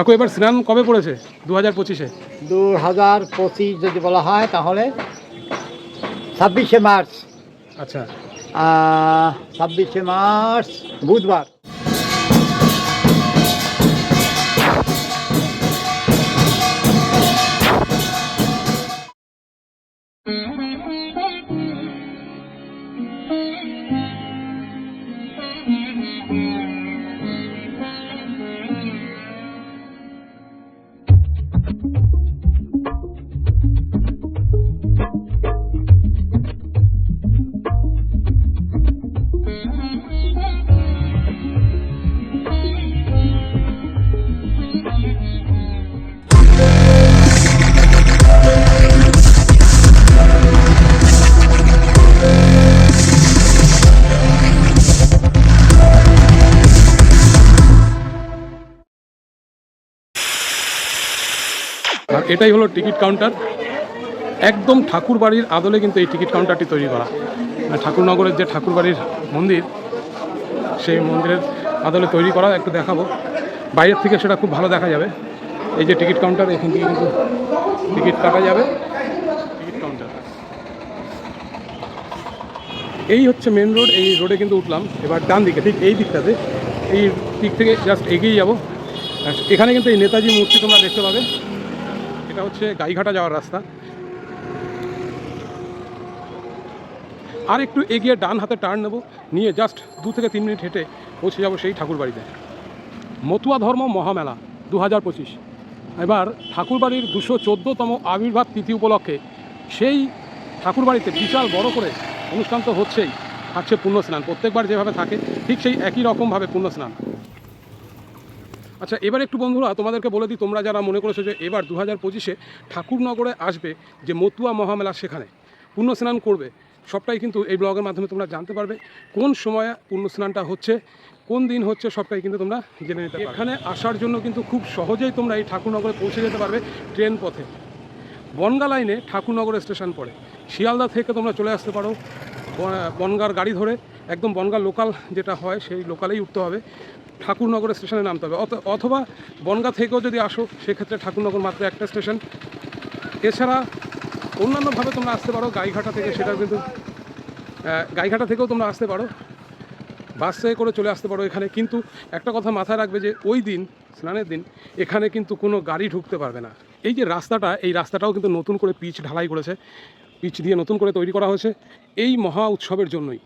কাকু এবার স্নান কবে পড়েছে? দু হাজার পঁচিশে। দু হাজার পঁচিশ যদি বলা হয় তাহলে ছাব্বিশে মার্চ। আচ্ছা। ছাব্বিশে মার্চ বুধবার। এটাই হলো টিকিট কাউন্টার। একদম ঠাকুর বাড়ির আদলে কিন্তু এই টিকিট কাউন্টারটি তৈরি করা। আর ঠাকুরনগরের যে ঠাকুর বাড়ির মন্দির, সেই মন্দিরের আদলে তৈরি করা, একটু দেখাবো। বাইরের থেকে সেটা খুব ভালো দেখা যাবে। এই যে টিকিট কাউন্টার, এখান থেকে কিন্তু টিকিট কাটা যাবে। Ticket counter. এই হচ্ছে মেন রোড এই রোডে কিন্তু উঠলাম। এবার ডান দিকে, ঠিক এই দিকটাতে। এই দিক থেকে জাস্ট এগিয়ে যাব। এখানে কিন্তু এই নেতাজি মূর্তি তোমরা দেখতে পাবে। এটা হচ্ছে গাইঘাটা যাওয়ার রাস্তা। আর একটু এগিয়ে ডান হাতে টার্ন নেব, নিয়ে জাস্ট দু থেকে তিন মিনিট হেঁটে পৌঁছে যাব সেই ঠাকুর বাড়িতে। মতুয়া ধর্ম মহামেলা দু হাজার পঁচিশ। এবার ঠাকুরবাড়ির দুশো চোদ্দোতম আবির্ভাব তিথি উপলক্ষে সেই ঠাকুরবাড়িতে বিশাল বড় করে অনুষ্ঠান তো হচ্ছেই, থাকছে পুণ্য স্নান প্রত্যেকবার যেভাবে থাকে, ঠিক সেই একই রকমভাবে পুণ্য স্নান আচ্ছা এবার একটু বন্ধুরা তোমাদেরকে বলে দিই, তোমরা যারা মনে করেছ যে এবার দু হাজার পঁচিশে ঠাকুরনগরে আসবে যে মতুয়া মহামেলা সেখানে পুণ্য স্নান করবে, সবটাই কিন্তু এই ব্লগের মাধ্যমে তোমরা জানতে পারবে কোন সময়ে পুণ্য স্নানটা হচ্ছে, কোন দিন হচ্ছে, সবটাই কিন্তু তোমরা জেনে নিতে এখানে আসার জন্য কিন্তু খুব সহজেই তোমরা এই ঠাকুরনগরে পৌঁছে যেতে পারবে ট্রেন পথে। বনগা লাইনে ঠাকুরনগর স্টেশন পড়ে। শিয়ালদা থেকে তোমরা চলে আসতে পারো বনগার গাড়ি ধরে, একদম বনগার লোকাল যেটা হয়, সেই লোকালেই উঠতে হবে। ঠাকুরনগর স্টেশনে নামতে হবে। অথ- অথবা বনগা থেকেও যদি আসো, সেক্ষেত্রে ঠাকুরনগর মাত্র একটা স্টেশন। এছাড়া অন্যান্যভাবে তোমরা আসতে পারো, গাইঘাটা থেকে সেটা কিন্তু গাইঘাটা থেকেও তোমরা আসতে পারো। বাসে করে চলে আসতে পারো এখানে। কিন্তু একটা কথা মাথায় রাখবে যে, ওই দিন, স্নানের দিন, এখানে কিন্তু কোনো গাড়ি ঢুকতে পারবে না। এই যে রাস্তাটা, এই রাস্তাটাও কিন্তু নতুন করে পিচ ঢালাই করেছে। পিচ দিয়ে নতুন করে তৈরি করা হয়েছে। এই মহা উৎসবের জন্যই।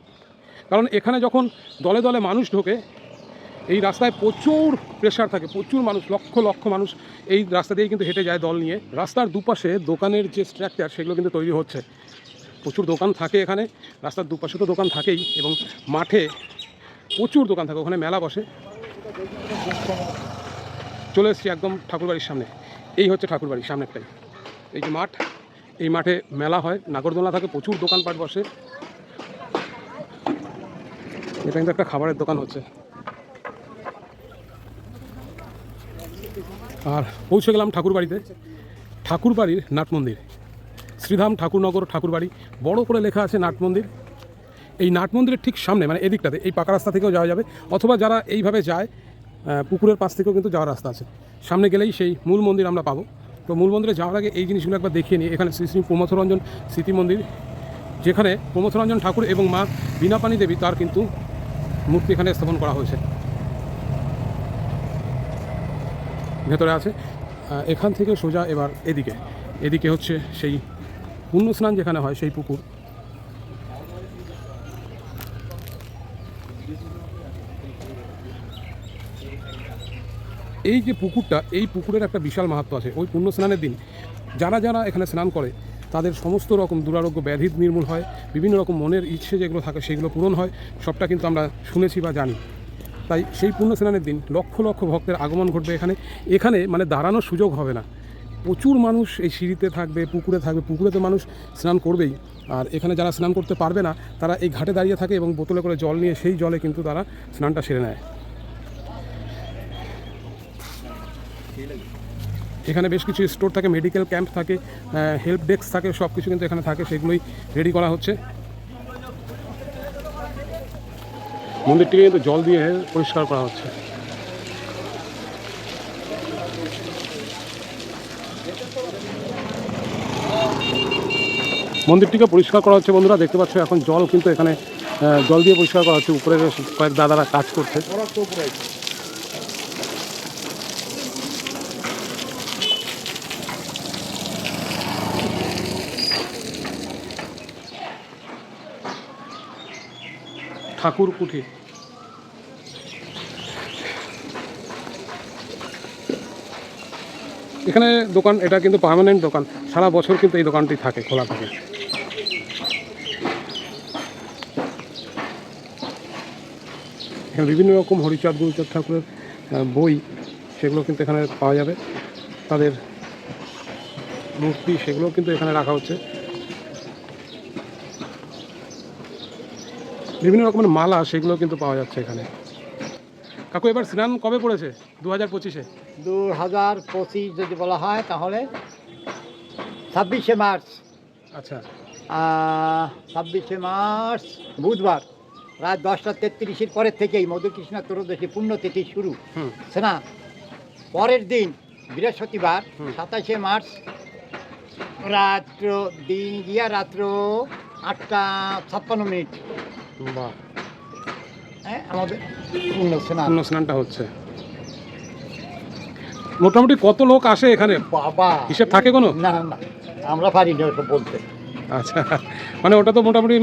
কারণ এখানে যখন দলে দলে মানুষ ঢোকে এই রাস্তায় প্রচুর প্রেশার থাকে, প্রচুর মানুষ, লক্ষ লক্ষ মানুষ এই রাস্তা দিয়েই কিন্তু হেঁটে যায় দল নিয়ে। রাস্তার দুপাশে দোকানের যে স্ট্রাকচার সেগুলো কিন্তু তৈরি হচ্ছে। প্রচুর দোকান থাকে এখানে, রাস্তার দুপাশে তো দোকান থাকেই এবং মাঠে প্রচুর দোকান থাকে, ওখানে মেলা বসে। চলে এসেছি একদম ঠাকুরবাড়ির সামনে। এই হচ্ছে ঠাকুরবাড়ির সামনেরটাই। এই যে মাঠ, এই মাঠে মেলা হয়, নাগরদোলা থাকে, প্রচুর দোকানপাট বসে। এটা কিন্তু একটা খাবারের দোকান হচ্ছে। আর পৌঁছে গেলাম ঠাকুরবাড়িতে। ঠাকুরবাড়ির নাট মন্দির। শ্রীধাম ঠাকুরনগর ঠাকুরবাড়ি। বড় করে লেখা আছে নাট মন্দির। এই নাট মন্দিরের ঠিক সামনে মানে এদিকটাতে, এই পাকা রাস্তা থেকেও যাওয়া যাবে। অথবা যারা এইভাবে যায় পুকুরের পাশ থেকেও কিন্তু যাওয়ার রাস্তা আছে। সামনে গেলেই সেই মূল মন্দির আমরা পাবো। তো মূল মন্দিরে যাওয়ার আগে এই জিনিসগুলো একবার দেখিয়ে নিই। এখানে শ্রী শ্রী প্রমথরঞ্জন স্মৃতি মন্দির, যেখানে প্রমথরঞ্জন ঠাকুর এবং মা বীণাপানি দেবী তার কিন্তু মূর্তি এখানে স্থাপন করা হয়েছে। ভেতরে আছে। এখান থেকে সোজা এবার এদিকে। এদিকে হচ্ছে সেই পুণ্য স্নান যেখানে হয়, সেই পুকুর। এই যে পুকুরটা, এই পুকুরের একটা বিশাল মাহাত্ম আছে। ওই পুণ্য স্নানের দিন যারা যারা এখানে স্নান করে, তাদের সমস্ত রকম দুরারোগ্য ব্যাধি নির্মূল হয়। বিভিন্ন রকম মনের ইচ্ছে যেগুলো থাকে, সেগুলো পূরণ হয়। সবটা কিন্তু আমরা শুনেছি বা জানি। তাই সেই পুণ্য স্নানের দিন লক্ষ লক্ষ ভক্তের আগমন ঘটবে এখানে। এখানে মানে দাঁড়ানোর সুযোগ হবে না। প্রচুর মানুষ এই সিঁড়িতে থাকবে, পুকুরে থাকবে, পুকুরে তো মানুষ স্নান করবেই। আর এখানে যারা স্নান করতে পারবে না, তারা এই ঘাটে দাঁড়িয়ে থাকে এবং বোতলে করে জল নিয়ে সেই জলে কিন্তু তারা স্নানটা সেরে নেয়। এখানে বেশ কিছু স্টোর থাকে, মেডিকেল ক্যাম্প থাকে হেল্প ডেস্ক থাকে সব কিছু কিন্তু এখানে থাকে, সেগুলোই রেডি করা হচ্ছে। মন্দিরটিকে কিন্তু জল দিয়ে পরিষ্কার করা হচ্ছে। মন্দিরটিকে পরিষ্কার করা হচ্ছে বন্ধুরা, দেখতে পাচ্ছ এখন জল কিন্তু এখানে জল দিয়ে পরিষ্কার করা হচ্ছে। উপরে কয়েক দাদারা কাজ করছে। ঠাকুর কুঠি। এখানে দোকান, এটা কিন্তু পার্মানেন্ট দোকান। সারা বছর কিন্তু এই দোকানটি থাকে, খোলা থাকে। এখানে বিভিন্ন রকম হরিচাঁদ, গুরুচাঁদ ঠাকুরের বই, সেগুলো কিন্তু এখানে পাওয়া যাবে। তাদের মূর্তি, সেগুলো কিন্তু এখানে রাখা হচ্ছে। বিভিন্ন রকমের মালা সেগুলো কিন্তু পাওয়া যাচ্ছে এখানে। কাকু এবার স্নান কবে পড়েছে? দু হাজার পঁচিশে। দু হাজার পঁচিশ যদি বলা হয় তাহলে ছাব্বিশে মার্চ। আচ্ছা। ছাব্বিশে মার্চ বুধবার। রাত দশটা তেত্রিশের পরের থেকেই মধুকৃষ্ণ ত্রয়োদশী পুণ্যতিথি শুরু। হুম। সেনা পরের দিন বৃহস্পতিবার। সাতাশে মার্চ রাত্র দিন গিয়া রাত্র আটটা ছাপ্পান্ন মিনিট। বাহ। হ্যাঁ আমাদের স্নান। পূর্ণ স্নানটা হচ্ছে। মোটামুটি কত লোক আসে এখানে? বাবা। হিসেব থাকে কোনো? না না আমরা পারি না ওসব বলতে। আচ্ছা মানে ওটা তো মোটামুটি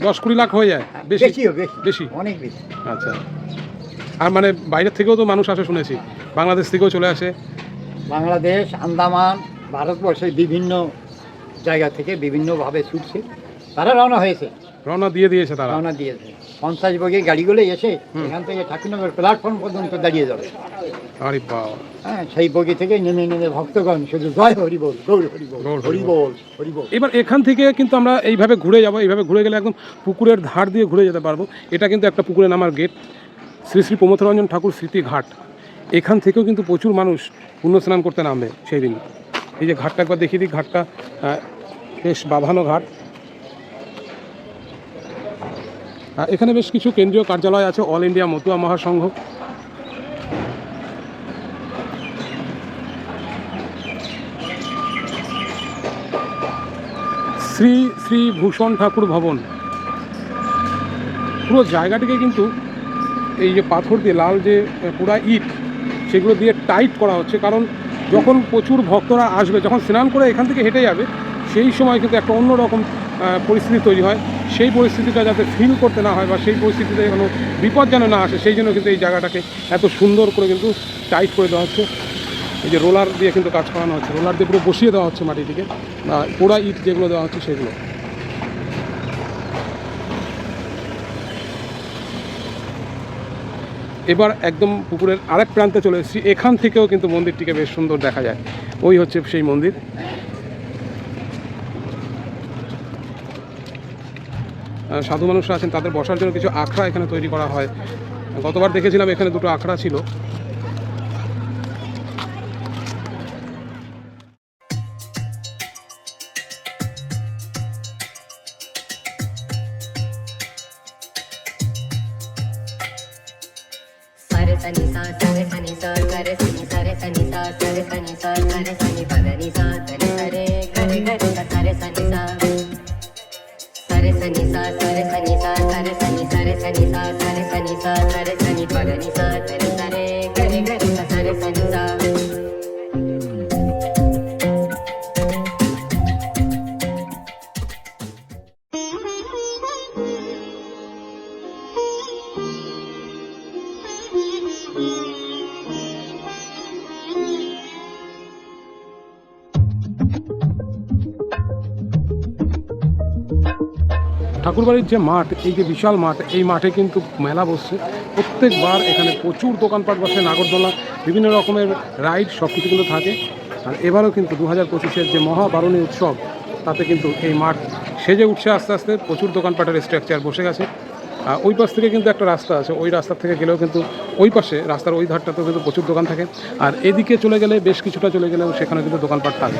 দশ কুড়ি লাখ হয়ে যায়। বেশি? বেশিও বেশি। বেশি? অনেক বেশি। আচ্ছা। আর মানে বাইরের থেকেও তো মানুষ আসে শুনেছি। বাংলাদেশ থেকেও চলে আসে। বাংলাদেশ আন্দামান ভারতবর্ষের বিভিন্ন জায়গা থেকে বিভিন্নভাবে ছুটছে। তারা রওনা হয়েছে। রওনা দিয়ে দিয়েছে তারা। রওনা দিয়েছে। পঞ্চাশ বগে গাড়িগুলো এসে। এখান থেকে ঠাকুরনগর প্ল্যাটফর্ম পর্যন্ত দাঁড়িয়ে যাবে। আরে বাবা। হ্যাঁ সেই বগি থেকে নেমে নেমে ভক্তগণ শুধু জয় হরিবল গৌর এবার এখান থেকে কিন্তু আমরা এইভাবে ঘুরে যাব এইভাবে ঘুরে গেলে একদম পুকুরের ধার দিয়ে ঘুরে যেতে পারব। এটা কিন্তু একটা পুকুরে নামার গেট শ্রী শ্রী প্রমথরঞ্জন ঠাকুর স্মৃতি ঘাট। এখান থেকেও কিন্তু প্রচুর মানুষ পুণ্য স্নান করতে নামবে সেই দিন এই যে ঘাটটা একবার দেখিয়ে দিই ঘাটটা বেশ বাঁধানো ঘাট আর এখানে বেশ কিছু কেন্দ্রীয় কার্যালয় আছে অল ইন্ডিয়া মতুয়া মহাসংঘ। শ্রী শ্রী ভূষণ ঠাকুর ভবন। পুরো জায়গাটিকে কিন্তু এই যে পাথর দিয়ে, লাল যে পুরা ইট, সেগুলো দিয়ে টাইট করা হচ্ছে। কারণ যখন প্রচুর ভক্তরা আসবে, যখন স্নান করে এখান থেকে হেঁটে যাবে, সেই সময় কিন্তু একটা অন্যরকম পরিস্থিতি তৈরি হয়। সেই পরিস্থিতিটা যাতে ফিল করতে না হয় বা সেই পরিস্থিতিতে কোনো বিপদ যেন না আসে, সেই জন্য কিন্তু এই জায়গাটাকে এত সুন্দর করে কিন্তু টাইট করে দেওয়া হচ্ছে। এই যে রোলার দিয়ে কিন্তু কাজ করানো হচ্ছে রোলার দিয়ে পুরো বসিয়ে দেওয়া হচ্ছে মাটিটিকে পোড়া ইট যেগুলো দেওয়া হচ্ছে সেগুলো। এবার একদম পুকুরের আরেক প্রান্তে চলে এসেছি, এখান থেকেও কিন্তু মন্দিরটিকে বেশ সুন্দর দেখা যায়। ওই হচ্ছে সেই মন্দির। সাধু মানুষরা আছেন, তাদের বসার জন্য কিছু আখড়া এখানে তৈরি করা হয়। গতবার দেখেছিলাম এখানে দুটো আখড়া ছিল। Sasa ঠাকুরবাড়ির যে মাঠ, এই যে বিশাল মাঠ, এই মাঠে কিন্তু মেলা বসছে। প্রত্যেকবার এখানে প্রচুর দোকানপাট বসে, নাগরদোলা, বিভিন্ন রকমের রাইড সব কিছু কিন্তু থাকে। আর এবারও কিন্তু দু হাজার পঁচিশের যে মহাবারণী উৎসব, তাতে কিন্তু এই মাঠ সেজে উঠছে আস্তে আস্তে। প্রচুর দোকানপাটের স্ট্রাকচার বসে গেছে। আর ওই পাশ থেকে কিন্তু একটা রাস্তা আছে, ওই রাস্তা থেকে গেলেও কিন্তু ওই পাশে, রাস্তার ওই ধারটাতেও কিন্তু প্রচুর দোকান থাকে। আর এদিকে চলে গেলে বেশ কিছুটা চলে গেলেও সেখানে কিন্তু দোকানপাট থাকে।